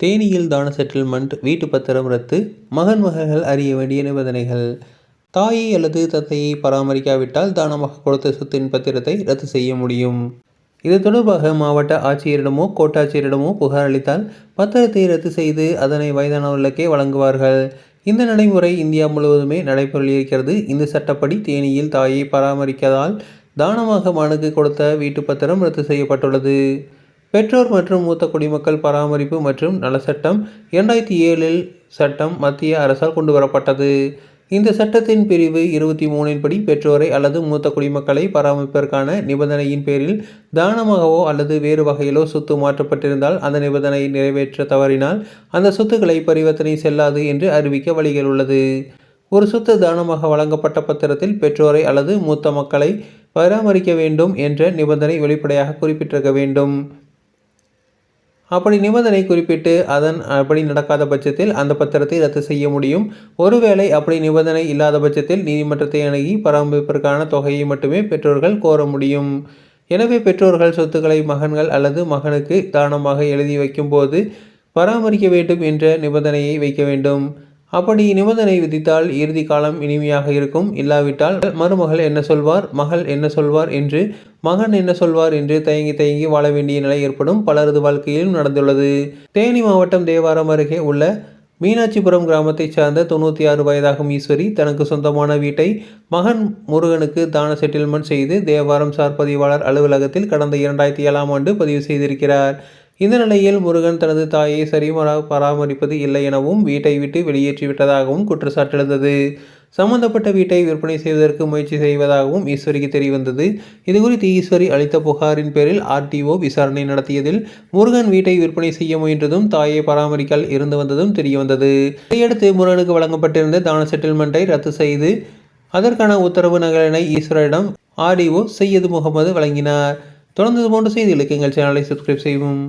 தேனியில் தான செட்டில்மெண்ட் வீட்டு பத்திரம் ரத்து மகன் மகள்கள் அறிய வேண்டிய நிபந்தனைகள். தாயை அல்லது தத்தையை பராமரிக்காவிட்டால் தானமாக கொடுத்த சொத்தின் பத்திரத்தை ரத்து செய்ய முடியும். இது தொடர்பாக மாவட்ட ஆட்சியரிடமோ கோட்டாட்சியரிடமோ புகார் அளித்தால் பத்திரத்தை ரத்து செய்து அதனை வயதானவர்களுக்கே வழங்குவார்கள். இந்த நடைமுறை இந்தியா முழுவதுமே நடைபெறியிருக்கிறது இந்த சட்டப்படி தேனியில் தாயை பராமரிக்கதால் தானமாக மகனுக்கு கொடுத்த வீட்டு பத்திரம் ரத்து செய்யப்பட்டுள்ளது. பெற்றோர் மற்றும் மூத்த குடிமக்கள் பராமரிப்பு மற்றும் நலச்சட்டம் இரண்டாயிரத்தி ஏழில் சட்டம் மத்திய அரசால் கொண்டு வரப்பட்டது. இந்த சட்டத்தின் பிரிவு இருபத்தி மூணின் படி பெற்றோரை அல்லது மூத்த குடிமக்களை பராமரிப்பதற்கான நிபந்தனையின் பேரில் தானமாகவோ அல்லது வேறு வகையிலோ சொத்து மாற்றப்பட்டிருந்தால் அந்த நிபந்தனையை நிறைவேற்ற தவறினால் அந்த சொத்துக்களை பரிவர்த்தனை செல்லாது என்று அறிவிக்க வழிகள் உள்ளது. ஒரு சொத்து தானமாக வழங்கப்பட்ட பத்திரத்தில் பெற்றோரை அல்லது மூத்த மக்களை பராமரிக்க வேண்டும் என்ற நிபந்தனை வெளிப்படையாக குறிப்பிட்டிருக்க வேண்டும். அப்படி நிபந்தனை குறிப்பிட்டு அதன் அப்படி நடக்காத பட்சத்தில் அந்த பத்திரத்தை ரத்து செய்ய முடியும். ஒருவேளை அப்படி நிபந்தனை இல்லாத பட்சத்தில் நீதிமன்றத்தை அணுகி பராமரிப்பிற்கான தொகையை மட்டுமே பெற்றோர்கள் கோர முடியும். எனவே பெற்றோர்கள் சொத்துக்களை மகன்கள் அல்லது மகனுக்கு தானமாக எழுதி வைக்கும்போது பராமரிக்க வேண்டும் என்ற நிபந்தனையை வைக்க வேண்டும். அப்படி நிபந்தனை விதித்தால் இறுதி காலம் இனிமையாக இருக்கும். இல்லாவிட்டால் மருமகள் என்ன சொல்வார்? மகள் என்ன சொல்வார் என்று மகன் என்ன சொல்வார் என்று தயங்கி தயங்கி வாழ வேண்டிய நிலை ஏற்படும். பலரது வாழ்க்கையிலும் நடந்துள்ளது. தேனி மாவட்டம் தேவாரம் அருகே உள்ள மீனாட்சிபுரம் கிராமத்தைச் சார்ந்த தொண்ணூற்றி ஆறு வயதாகும் ஈஸ்வரி தனக்கு சொந்தமான வீட்டை மகன் முருகனுக்கு தான செட்டில்மெண்ட் செய்து தேவாரம் சார் பதிவாளர் அலுவலகத்தில் கடந்த இரண்டாயிரத்தி ஏழாம் ஆண்டு பதிவு செய்திருக்கிறார். இந்த நிலையில் முருகன் தனது தாயை சரிமரா பராமரிப்பது இல்லை எனவும் வீட்டை விட்டு வெளியேற்றி விட்டதாகவும் குற்றச்சாட்டு எழுந்தது சம்பந்தப்பட்ட வீட்டை விற்பனை செய்வதற்கு முயற்சி செய்வதாகவும் ஈஸ்வரிக்கு தெரியவந்தது. இதுகுறித்து ஈஸ்வரி அளித்த புகாரின் பேரில் ஆர்டிஓ விசாரணை நடத்தியதில் முருகன் வீட்டை விற்பனை செய்ய முயன்றதும் தாயை பராமரிக்கால் இருந்து வந்ததும் தெரியவந்தது. இதையடுத்து முருகனுக்கு வழங்கப்பட்டிருந்த தான செட்டில்மெண்ட்டை ரத்து செய்து அதற்கான உத்தரவு நகலினை ஈஸ்வரிடம் ஆர்டிஓ சையது முகமது வழங்கினார். தொடர்ந்து போன்ற செய்திகளுக்கு எங்கள் சேனலை சப்ஸ்கிரைப் செய்வோம்